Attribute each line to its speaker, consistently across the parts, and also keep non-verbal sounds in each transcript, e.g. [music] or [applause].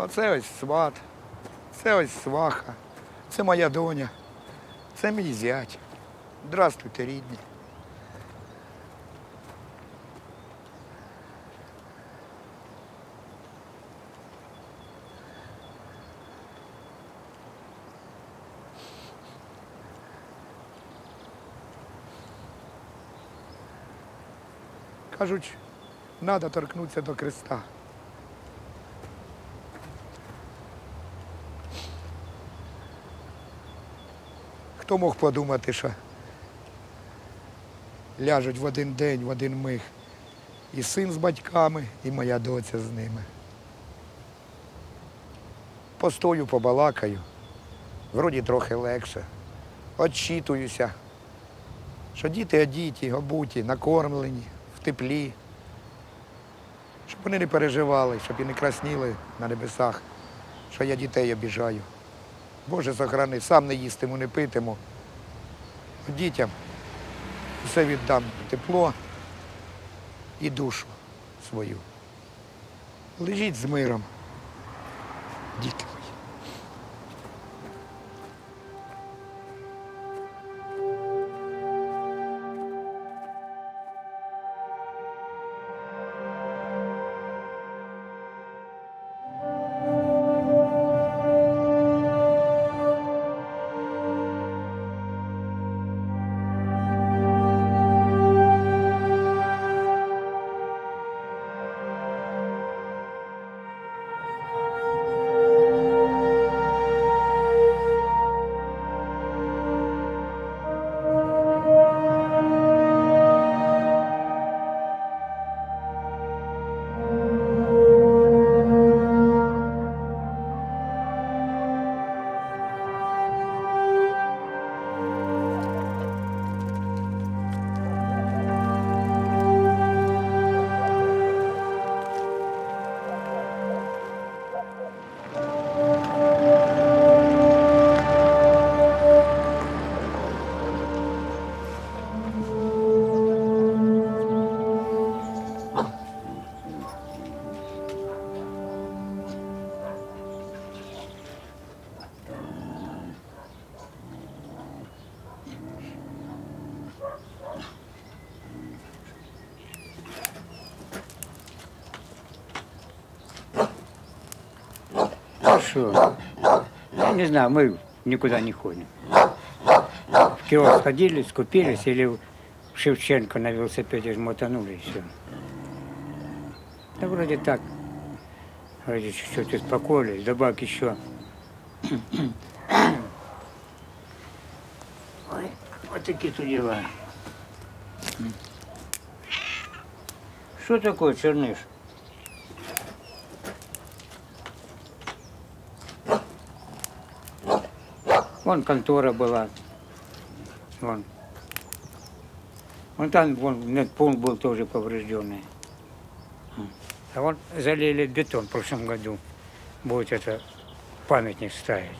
Speaker 1: Оце ось сват, це ось сваха, це моя доня, це мій зять. Здравствуйте, рідні. Кажуть, треба торкнутися до креста. Хто мог подумати, що ляжуть в один день, в один миг. І син з батьками, і моя доця з ними. Постою, побалакаю, вроді трохи легше. Отчитуюся, що діти одіті, обуті, накормлені, в теплі, щоб вони не переживали, щоб і не красніли на небесах, що я дітей обіжаю. Боже, сохрани, сам не їстиму, не питиму. Дітям все віддам тепло і душу свою. Лежіть з миром, діти
Speaker 2: Что? Я не знаю, мы никуда не ходим. В киоск ходили, скупились или в Шевченко на велосипеде мотанули и все. Да вроде так. Вроде чуть-чуть успокоились, добавки еще. Ой, вот такие тут дела. Что такое, Черныш? Вон контора была. Вон. Вон там вон медпункт был тоже поврежденный. А вон залили бетон в прошлом году. Будет это памятник ставить.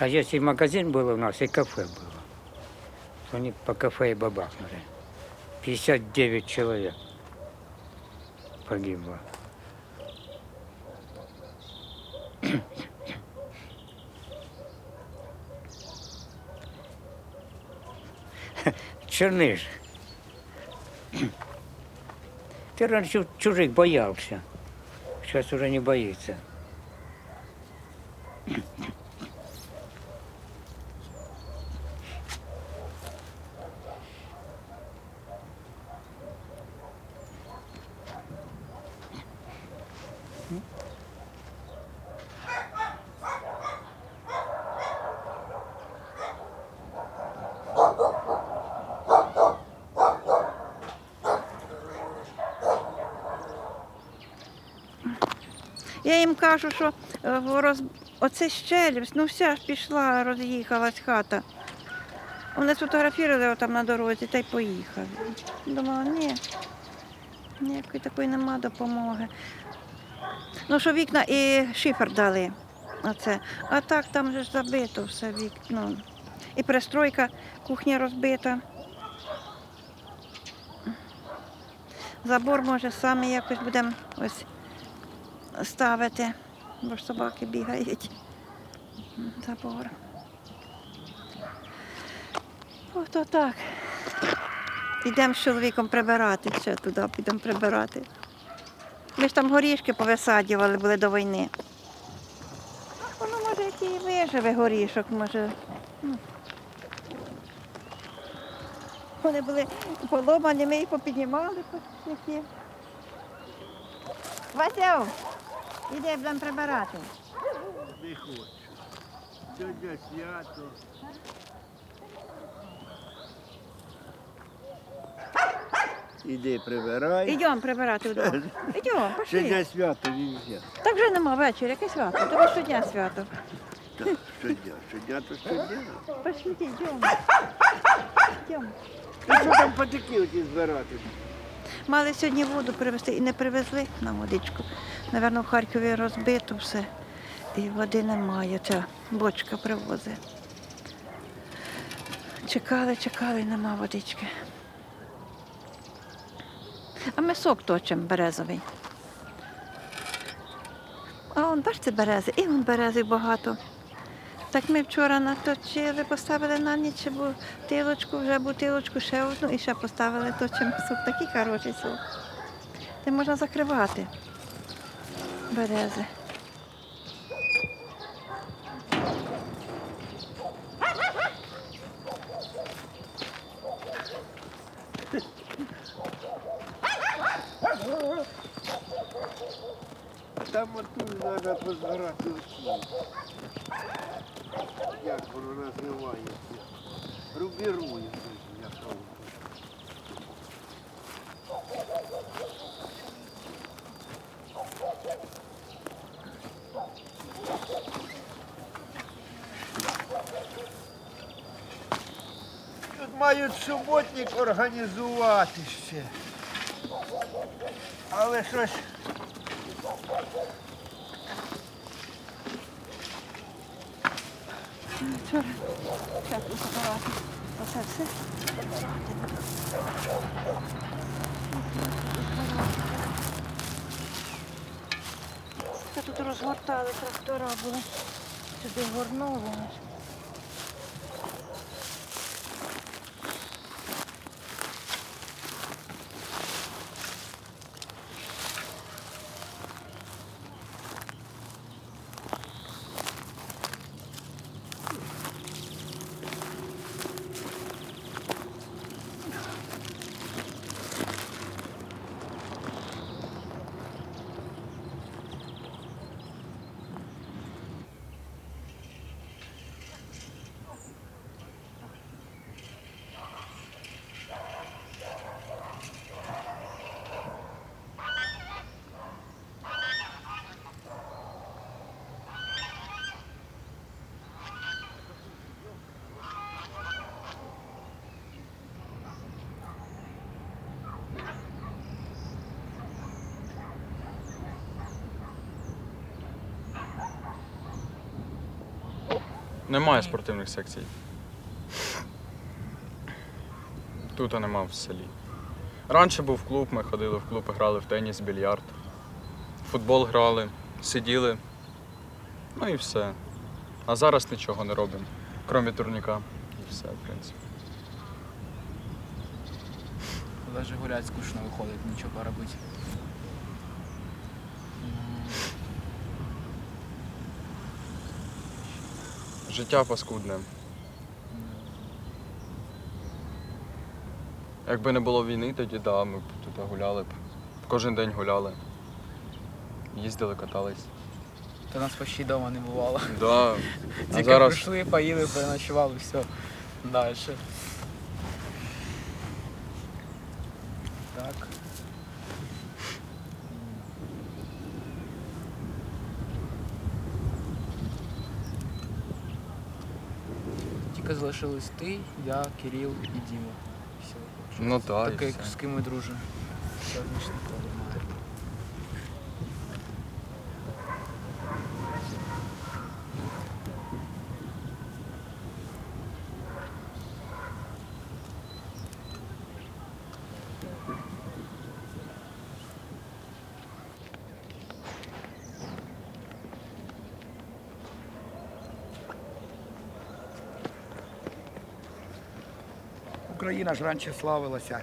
Speaker 2: А если магазин был у нас, и кафе было, они по кафе и бабахнули. 59 человек погибло. Черныш, ты раньше чужих боявся, зараз уже не боится.
Speaker 3: Я їм кажу, що е, роз... оце щелюсть, ну вся пішла, роз'їхалась хата. Вони сфотографували там на дорозі та й поїхали. Думала, ні, ніякої такої нема допомоги. Ну, що вікна і шифер дали. Оце. А так там же ж забито все вікно. І пристройка, кухня розбита. Забор може самі якось будемо ось ставити, бо ж собаки бігають. Забор. Ото так. Йдемо з чоловіком прибирати, ще туди підемо прибирати. Ми ж там горішки повисаджували, були до війни. Воно може який виживе горішок, може. Вони були поломані, ми їх попіднімали. Васяв, іди, будемо прибирати.
Speaker 4: Не хочу. Сьогодні свято. Іди прибирай.
Speaker 3: Йдемо прибирати вдома. Йдемо, пошли.
Speaker 4: Сьогодні свято нельзя.
Speaker 3: Так вже нема вечір, яке свято. Тобі щодня свято.
Speaker 4: Так, щодня, щодня то щодня.
Speaker 3: Пошли, йдемо. Йдемо.
Speaker 4: Ти що там патики оті збирати?
Speaker 3: Мали сьогодні воду привезти і не привезли на водичку. Наверно, в Харкові розбито все. І води немає. Ця бочка привозить. Чекали, чекали, нема водички. А ми сок точимо березовий. А он, бачите, берези, і вон берези багато. Так ми вчора наточили, поставили на ніч бутилочку, вже бутилочку, ще одну і ще поставили точимо сок. Такий хороший сок. Де можна закривати берези.
Speaker 4: Там треба позбирати оці. Як воно називається? Рубірує. як воно. Тут мають суботник організувати ще. Але щось
Speaker 3: Вчора зараз забирати. Оце все. Це тут розгортали трактора були. Сюди горнули.
Speaker 5: Немає спортивних секцій. Тут нема в селі. Раніше був клуб, ми ходили в клуб, грали в теніс, більярд, футбол грали, сиділи. Ну і все. А зараз нічого не робимо, крім турніка. І все, в принципі.
Speaker 6: Даже гулять скучно виходить, нічого робити.
Speaker 5: Життя паскудне. Якби не було війни, тоді да, ми б тут гуляли б. Кожен день гуляли. Їздили, катались.
Speaker 6: Та нас почти вдома не бувало.
Speaker 5: Да. [laughs]
Speaker 6: Тільки
Speaker 5: зараз
Speaker 6: прийшли, поїли, переночували, все. Далі. Так. Тільки залишились ти, я, Кирил і Діма. Все.
Speaker 5: Ну так.
Speaker 6: Таке, з ким ми дружимо. Все, більше нікого немає.
Speaker 1: Україна ж раніше славилася.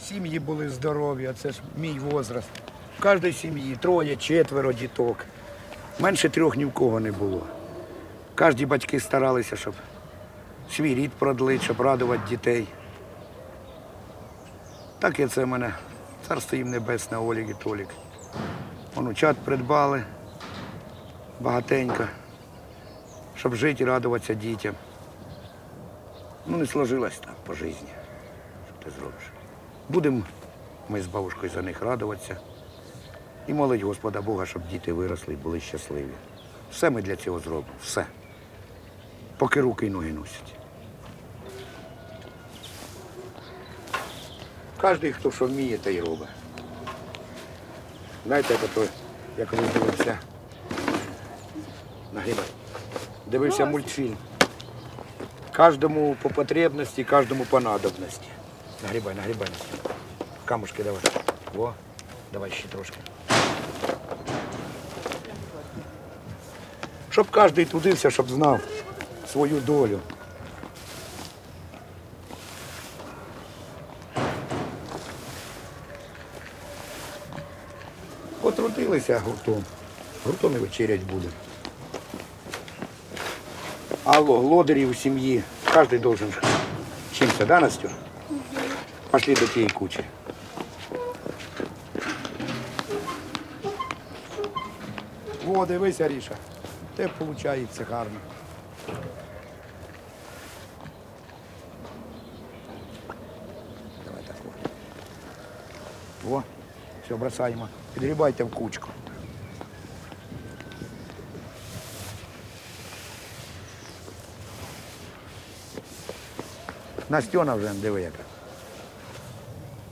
Speaker 1: Сім'ї були здорові, а це ж мій возраст. В кожній сім'ї троє, четверо діток. Менше трьох ні в кого не було. Кожні батьки старалися, щоб свій рід продлити, щоб радувати дітей. Так і це в мене царство їм небесне, Олік і Толік. Онучат придбали багатенько, щоб жити і радуватися дітям. Ну, не сложилось так по житті. Що ти зробиш? Будемо ми з бабушкою за них радуватися і молить Господа Бога, щоб діти виросли і були щасливі. Все ми для цього зробимо. Все. Поки руки і ноги носять. Кожен, хто що вміє, та й робить. Знаєте, як ото, я коли дивився, нагибай, дивився мультфільм. Кожному по потребності, кожному по надобності. Нагрібай, нагрібай. Камушки давай. Во, давай ще трошки. Щоб кожен трудився, щоб знав свою долю. Потрудилися гуртом. Гуртом і вечерять буде. Алло, лодырей у семьи. Каждый должен чем-то, да, Настюр? Пошли до тієї кучі. Во, дивись, Аріша. Те виходить гарно. Давай так. Во. Во, все, бросаємо. Підгрібайте в кучку. Настьона вже диви яка.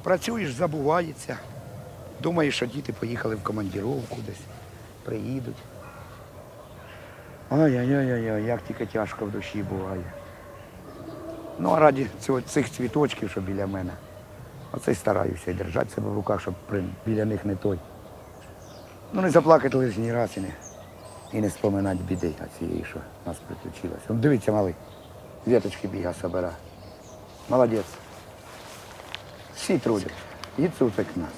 Speaker 1: Працюєш, забувається. Думаєш, що діти поїхали в командіровку десь, приїдуть. Ай-яй-яй-яй, як тільки тяжко в душі буває. Ну, а раді цього, цих цвіточків, що біля мене, оце й стараюся і держати себе в руках, щоб біля них не той. Ну, не заплакати лишній раз і не, і не споминати біди, цієї, що нас приключилось. Он дивіться, малий, віточки біга собира. Молодець. Всі трудять. І цуцик нас.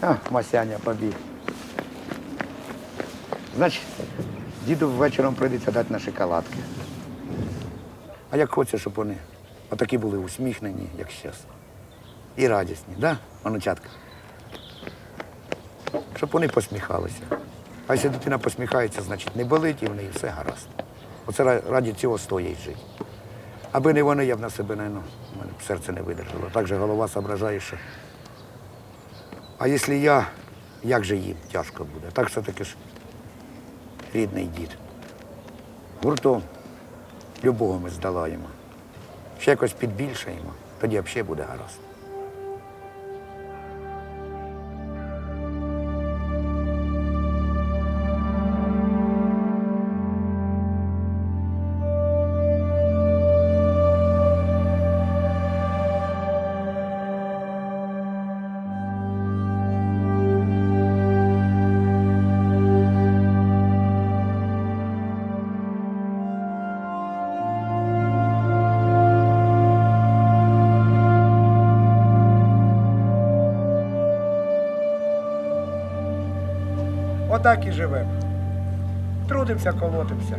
Speaker 1: А, Масяня побіг. Значить, діду вечором прийдеться дати на шоколадки. А як хочеться, щоб вони отакі були усміхнені, як зараз. І радісні, да, онучатка? Щоб вони посміхалися. А якщо дитина посміхається, значить не болить і в неї все гаразд. Оце раді цього стоїть жити. Аби не вони, я б на себе не, ну, мене б серце не видержало. Так же голова соображає, що. А якщо я, як же їм тяжко буде? Так все-таки ж рідний дід. Гуртом любого ми здолаємо. Ще якось підбільшаємо, тоді взагалі буде гаразд. Отак і живемо. Трудимося, колотимося.